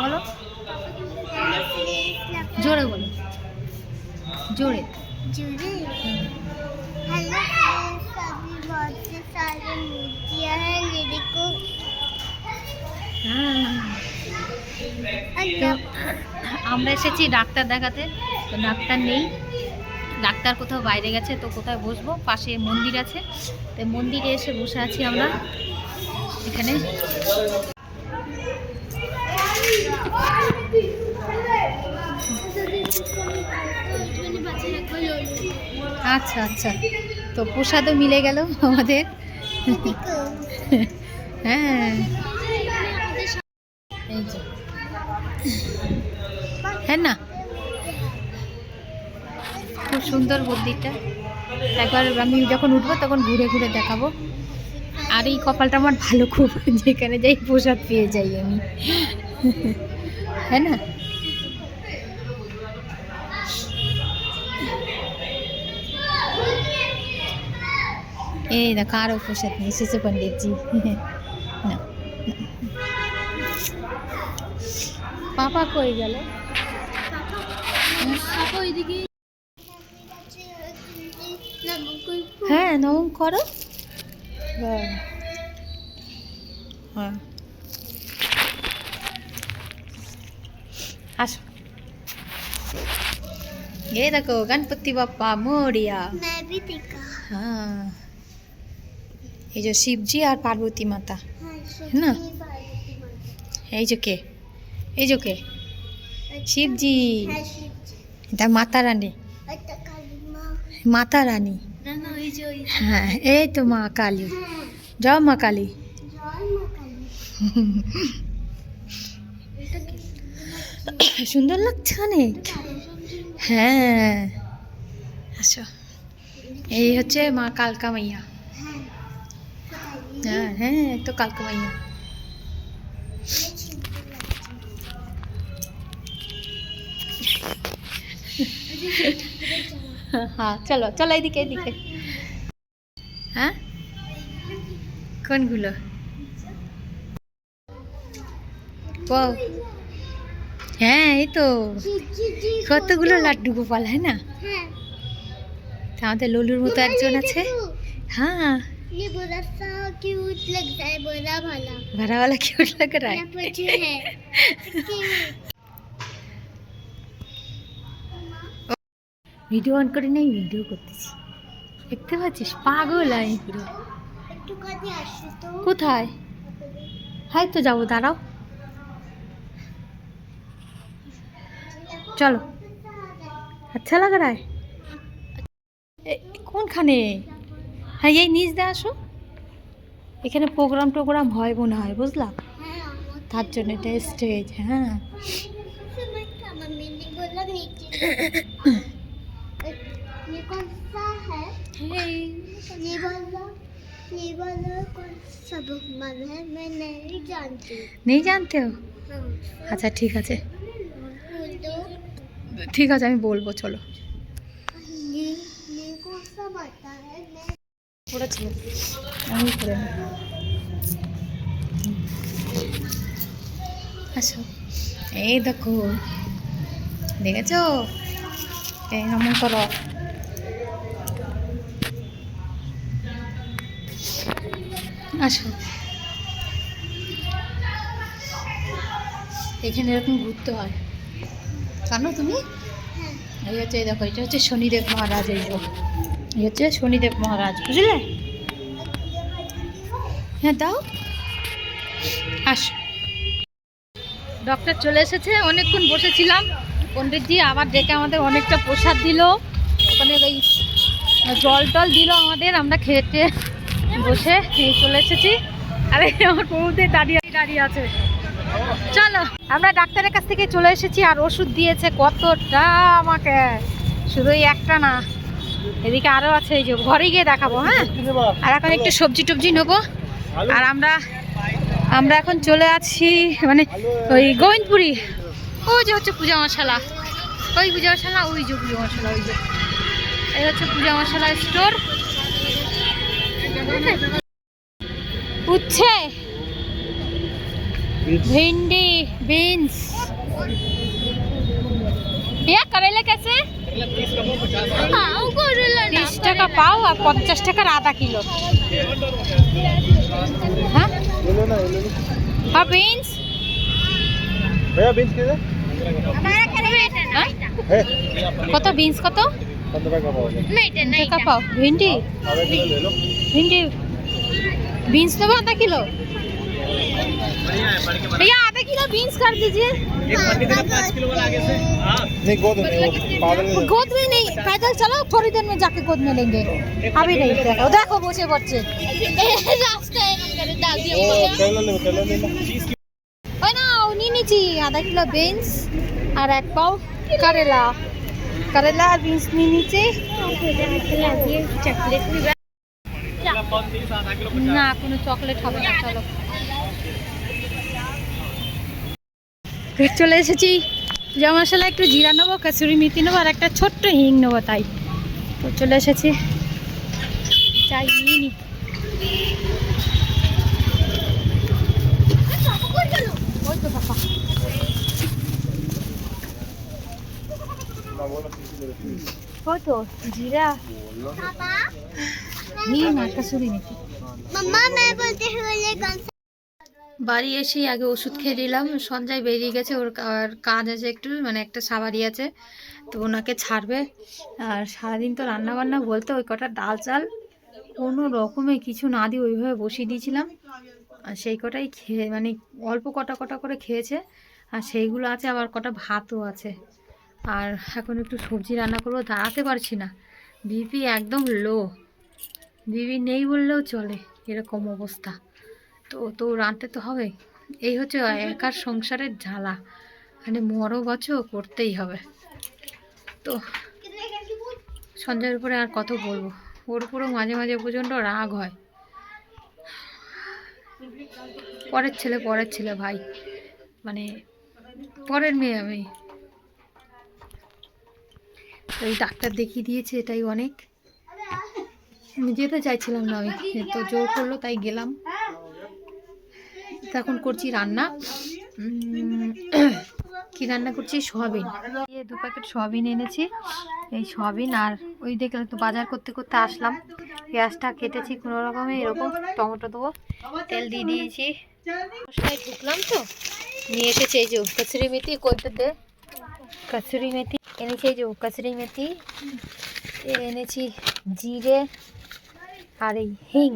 বলো। জোরে বলো। জোরে। জোরে। হ্যালো সারে মূর্তি আমরা এসেছি ডাক্তার দেখাতে। তো ডাক্তার নেই। ডাক্তার কোথাও বাইরে গেছে তো কোথায় বসবো? পাশে মন্দির আছে। তো মন্দিরে এসে বসে আছি আমরা। এখানে। আচ্ছা আচ্ছা। তো প্রসাদও মিলে গেল আমাদের। হ্যাঁ। হ্যাঁ না। খুব সুন্দর মন্দিরটা। একবার আমি যখন উঠবো তখন ঘুরে ঘুরে দেখাবো। আর এই কপালটা আমার ভালো খুব যেখানে যাই প্রসাদ পেয়ে যাই আমি। হ্যাঁ না? এই দেখো আরও প্রসাদ নিয়ে এসেছে পণ্ডিতজি। না। পাপা কই গেল? হ্যাঁ নবম করো। হ্যাঁ হ্যাঁ আসো ये देखो गणपति बापा मोरिया मैं भी देखा हाँ ये जो शिव जी और पार्वती माता हाँ ना? सच्ची पार्वती माता। এই যে কে এই যে কে শিবজি है शिव जी এটা মাতা রানী अच्छा काली माँ মাতা রানী ना ना ये जो ये হ্যাঁ এই তো মা কালী। যাও মা কালী। সুন্দর লাগছে অনেক। হ্যাঁ। আচ্ছা এই হচ্ছে মা কালকা মাইয়া। হ্যাঁ হ্যাঁ তো কালকা মাইয়া। হ্যাঁ চলো চলো এদিকে এদিকে। হ্যাঁ কোনগুলো বল হ্যাঁ এই তো কতগুলো লাড্ডু গোপাল হ্যাঁ না হ্যাঁ তা আমাদের ললুর মতো একজন আছে হ্যাঁ ये बड़ा सा क्यूट लगता है बड़ा वाला भरा वाला क्यूट लग रहा यहाँ है पर जो है ভিডিও অন করে নেই ভিডিও করতেছি দেখতে পাচ্ছিস? পাগল আমি পুরো কোথায়? হাই তো যাব দাঁড়াও। চলো। আচ্ছা লাগ রা কোনখানে? হ্যাঁ এই নিচ দিয়ে আসো। এখানে প্রোগ্রাম টোগ্রাম হয় মনে হয় বুঝলা? হ্যাঁ তার জন্য এটা স্টেজ হ্যাঁ। নেই জানতে আচ্ছা ঠিক আছে। ঠিক আছে, আমি বলব, চলো। আমি আসো। এই দেখো। দেখেছ? এই নমন করো। আসো এখানে এরকম ঘুরতে হয়। জানো তুমি? এই হচ্ছে এই দেখো এটা হচ্ছে শনিদেব মহারাজ এই যে। এই হচ্ছে শনিদেব মহারাজ বুঝলে? হ্যাঁ দাও। আস। ডক্টর চলে এসেছে অনেকক্ষণ বসেছিলাম। পণ্ডিতজি আবার ডেকে আমাদের অনেকটা প্রসাদ দিল। ওখানে ওই জল টল দিল আমাদের আমরা খেতে বসে চলে এসেছি। আরে, আমার প্রভুদের দাঁড়িয়ে দাঁড়িয়ে আছে। চলো, আমরা ডাক্তারের কাছ থেকে চলে এসেছি আর ওষুধ দিয়েছে কতটা আমাকে। শুধু একটা না, এদিকে আরও আছে, এই যে ঘরে গিয়ে দেখাবো হ্যাঁ? আর এখন একটু সবজি টবজি নেব। আর আমরা আমরা এখন চলে আছি মানে ওই গোবিন্দপুরি। ওই যে হচ্ছে পূজা মশালা। ওই পূজা মশালা, ওই যে পূজা মশালা, ওই যে। এই হচ্ছে পূজা মশলা স্টোর। উচ্ছে भिंडी बीन्स भैया करेले कैसे পাও করলা না तीस টাকা পাও আর পঞ্চাশ টাকার আধা কিলো হ্যাঁ আর বিনস भैया बीन्स किधर আমার খালি এটা না হ্যাঁ है কত বিনস কত पंद्रह का पाओ না এটা না টাকা পাও ভিন্ডি आधा किलो ले लो भिंडी बीन्स तो आधा किलो भैया आधा किलो बीन्स कर दीजिए नहीं गोद में वो पागल नहीं गोद में नहीं पैदल चलो थोड़ी देर में जाके गोद में लेंगे अभी नहीं देखो देखो বসে পড়ছে রাস্তায় এরকম করে দাগ দিয়ে वो केला ले केला ले लो ওই না উনি নিচ্ছি আধা কিলো বিনস আর এক পাও করেলা করেলা আর বিনস নিয়ে নিচ্ছি লাগিয়ে চকলেট নিবা না কোনো চকলেট হবে না চলো। চলে এসেছি। জা মশলা একটু জিরা নেব কাসুরি মেথি নেব আর একটা ছোট্ট হিং নেব তাই। তো চলে এসেছি। চাই নিয়ে বাবা। জিরা? पापा হিং আর কাসুরি মেথি मम्मा मैं बोलते हुए कौन सा বাড়ি এসেই আগে ওষুধ খেয়ে নিলাম সঞ্জয় বেরিয়ে গেছে ওর আর কাজ আছে একটু মানে একটা সাবারি আছে তো ওনাকে ছাড়বে আর সারাদিন তো রান্না বান্না বলতে ওই কটা ডাল চাল কোনো রকমে কিছু না দিয়ে ওইভাবে বসিয়ে দিয়েছিলাম আর সেই কটাই খেয়ে মানে অল্প কটা কটা করে খেয়েছে আর সেইগুলো আছে আবার কটা ভাতও আছে আর এখন একটু সবজি রান্না করবো দাঁড়াতে পারছি না বিপি একদম লো বিপি নেই বললেও চলে এরকম অবস্থা। তো তো রাঁধতে তো হবে। এই হচ্ছে একার সংসারের ঝালা মানে মরো বছর করতেই হবে। তো, সঞ্জয়ের উপরে আর কত বলব? ওর উপরেও মাঝে মাঝে প্রচণ্ড রাগ হয়। পরের ছেলে পরের ছেলে ভাই। মানে পরের মেয়ে আমি। ওই ডাক্তার দেখিয়ে দিয়েছে এটাই অনেক। যেতে চাইছিলাম না আমি তো জোর করল, তাই গেলাম। এখন করছি রান্না। কি রান্না করছি? সোয়াবিন। এই দু প্যাকেট সোয়াবিন এনেছি। এই সোয়াবিন আর ওই দেখলে তো বাজার করতে করতে আসলাম। পেঁয়াজটা কেটেছি কোনো রকমে, এরকম টমেটো দেবো, তেল দিয়ে দিয়েছি। মশলায় ঢুকলাম তো, নিয়ে এসেছি এই যে কচুরি মেথি করতে দে কচুরি মেথি এনেছি, এই যে কচুরি মেথি। এনেছি জিরে আর এই হিং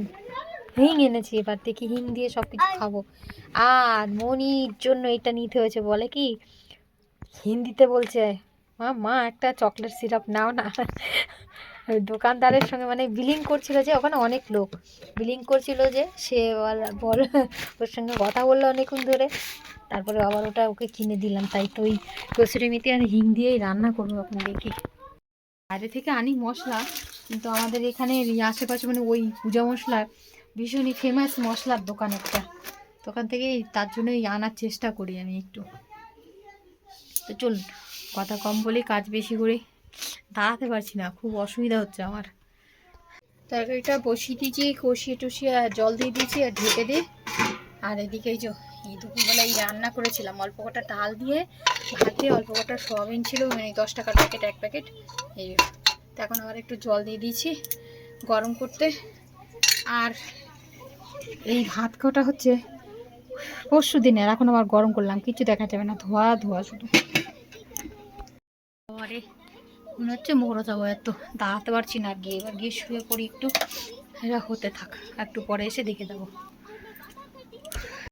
হিং এনেছি এবার দেখি হিং দিয়ে সব কিছু খাব। আর মনির জন্য এটা নিতে হয়েছে বলে কি? হিন্দিতে বলছে মা মা একটা চকলেট সিরাপ নাও না। দোকানদারের সঙ্গে মানে বিলিং করছিল যে ওখানে অনেক লোক। বিলিং করছিল যে সে বল- ওর সঙ্গে কথা বলল অনেকক্ষণ ধরে। তারপরে আবার ওটা ওকে কিনে দিলাম তাই তো ওই কসুরি মেথি আর হিং দিয়েই রান্না করব এখন দেখি বাইরে থেকে আনি মশলা, কিন্তু আমাদের এখানে আশেপাশে মানে ওই পূজা মশলার ভীষণই ফেমাস মশলার দোকান একটা। দোকান থেকেই তার জন্যই আনার চেষ্টা করি আমি একটু। তো চলুন, কথা কম বলি কাজ বেশি করে দাঁড়াতে পারছি না, খুব অসুবিধা হচ্ছে আমার। তরকারিটা বসিয়ে দিয়েছি, কষিয়ে আর জল দিয়ে দিয়েছি আর ঢেকে দিয়ে আর এদিকে এই দুপুরবেলায় রান্না করেছিলাম। অল্প কটা ডাল দিয়ে ভাত অল্প কটা সোয়াবিন ছিল মানে দশ টাকার প্যাকেট এক প্যাকেট এই এখন আবার একটু জল দিয়ে দিয়েছি গরম করতে। আর এই ভাত কটা হচ্ছে পরশু দিনের, এখন আবার গরম করলাম কিছু দেখা যাবে না, ধোয়া ধোয়া শুধু। পরে মনে হচ্ছে মরে যাব এত, দাঁড়াতে পারছি না গিয়ে এবার গিয়ে শুয়ে পড়ি একটু হতে থাক একটু পরে এসে দেখে দেবো